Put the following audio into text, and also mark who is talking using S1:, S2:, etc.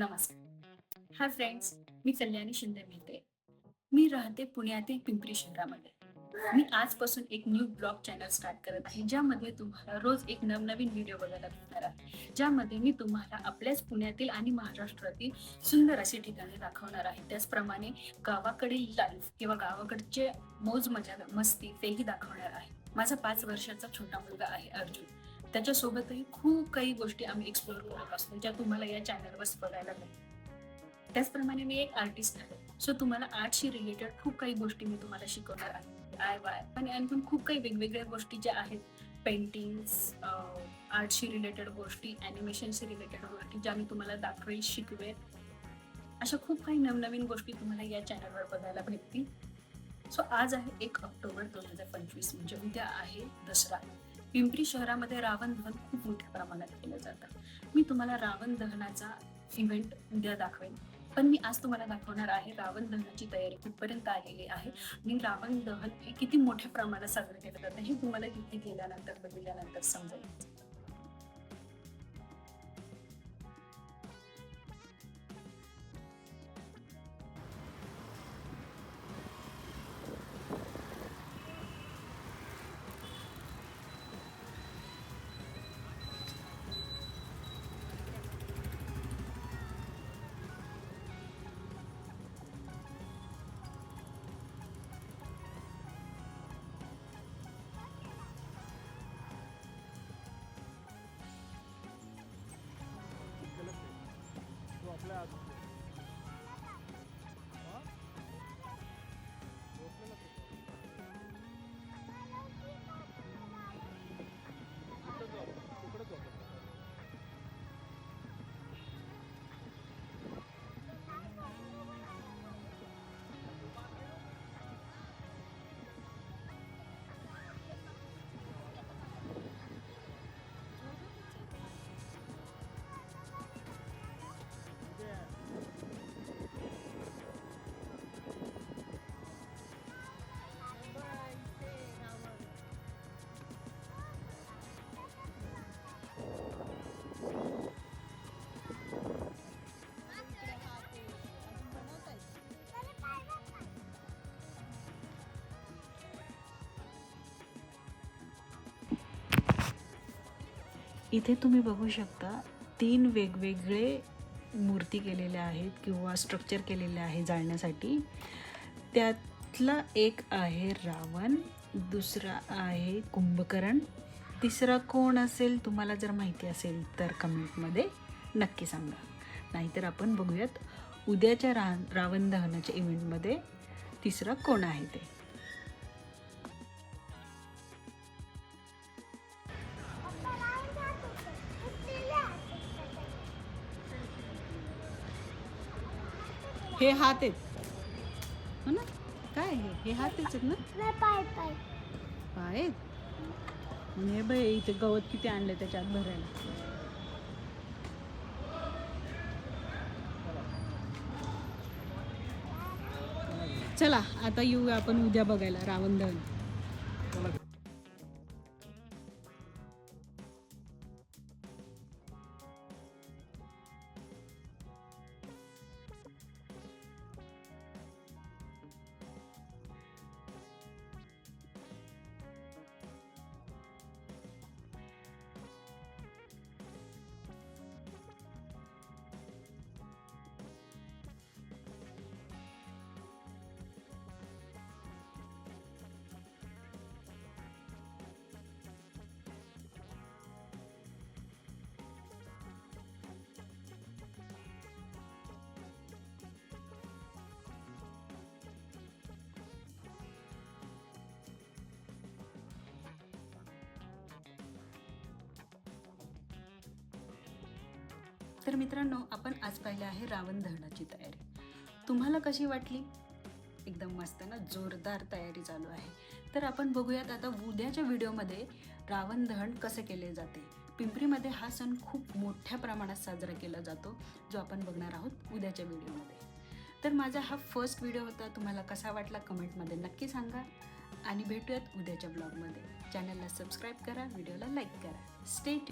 S1: नमस्कार. Hi friends मी कल्याणी शिंदे मिळते मी राहते पुण्यातील पिंपरी शहरामध्ये. मी आजपासून एक न्यू ब्लॉग चॅनल स्टार्ट करत आहे ज्यामध्ये तुम्हाला रोज एक नवनवीन व्हिडिओ बघायला भेटणार आहे. ज्यामध्ये मी तुम्हाला आपल्याच पुण्यातील आणि महाराष्ट्रातील सुंदर अशी ठिकाणे दाखवणार आहे. त्याचप्रमाणे गावाकडील लाईफ किंवा गावाकडचे मौज मजा मस्ती तेही दाखवणार आहे. माझा पाच वर्षाचा छोटा मुलगा आहे अर्जुन. त्याच्यासोबतही खूप काही गोष्टी आम्ही एक्सप्लोअर करत असतो ज्या तुम्हाला या चॅनलवर बघायला मिळतात त्याचप्रमाणे मी एक आर्टिस्ट आहे. सो तुम्हाला आर्टशी रिलेटेड खूप काही गोष्टी मी तुम्हाला शिकवणार आहे. आय वाय आणि आणखी खूप काही वेगवेगळ्या गोष्टी ज्या आहेत. पेंटिंग्स आर्टशी रिलेटेड गोष्टी ॲनिमेशनशी रिलेटेड गोष्टी ज्या मी तुम्हाला दाखवेल शिकवेल. अशा खूप काही नवनवीन गोष्टी तुम्हाला या चॅनलवर बघायला भेटतील. सो आज आहे एक ऑक्टोबर दोन हजार पंचवीस म्हणजे उद्या आहे दसरा. पिंपरी शहरामध्ये रावण दहन खूप मोठ्या प्रमाणात केलं जातं. मी तुम्हाला रावण दहनाचा इव्हेंट उद्या दाखवेन. पण मी आज तुम्हाला दाखवणार आहे रावण दहनाची तयारी कुठपर्यंत आलेली आहे आणि रावण दहन हे किती मोठ्या प्रमाणात साजरं केलं जातं हे तुम्हाला किती गेल्यानंतर बघितल्यानंतर समजेल.
S2: इथे तुम्ही बघू शकता तीन वेगवेगळे मूर्ती केलेल्या आहेत किंवा स्ट्रक्चर केलेले आहे जाळण्यासाठी. त्यातला एक आहे रावण दुसरा आहे कुंभकर्ण तिसरा कोण असेल तुम्हाला जर माहिती असेल तर कमेंटमध्ये नक्की सांगा. नाहीतर आपण बघूयात उद्याच्या रा रावण दहनाच्या इव्हेंटमध्ये तिसरा कोण आहे ते. हे हात आहेत हो ना? काय हे? हे हात आहेत ना?
S3: पाय पाय.
S2: पाय? आहेत आणि हे बाई इथे गवत किती आणले त्याच्यात भरायला? चला आता येऊया आपण उद्या बघायला रावण दहन. तर मित्रांनो आपण आज पाहिलं आहे रावण दहनाची तयारी. तुम्हाला कशी वाटली? एकदम मस्त ना जोरदार तयारी चालू आहे. तर आपण बघूयात आता उद्याच्या व्हिडिओमध्ये रावण दहन कसं केले जाते. पिंपरीमध्ये हा सण खूप मोठ्या प्रमाणात साजरा केला जातो जो आपण बघणार आहोत उद्याच्या व्हिडिओमध्ये. तर माझा हा फर्स्ट व्हिडिओ होता तुम्हाला कसा वाटला कमेंटमध्ये नक्की सांगा. आणि भेटूयात उद्याच्या ब्लॉगमध्ये चॅनलला सबस्क्राईब करा व्हिडिओला लाईक करा. स्टेट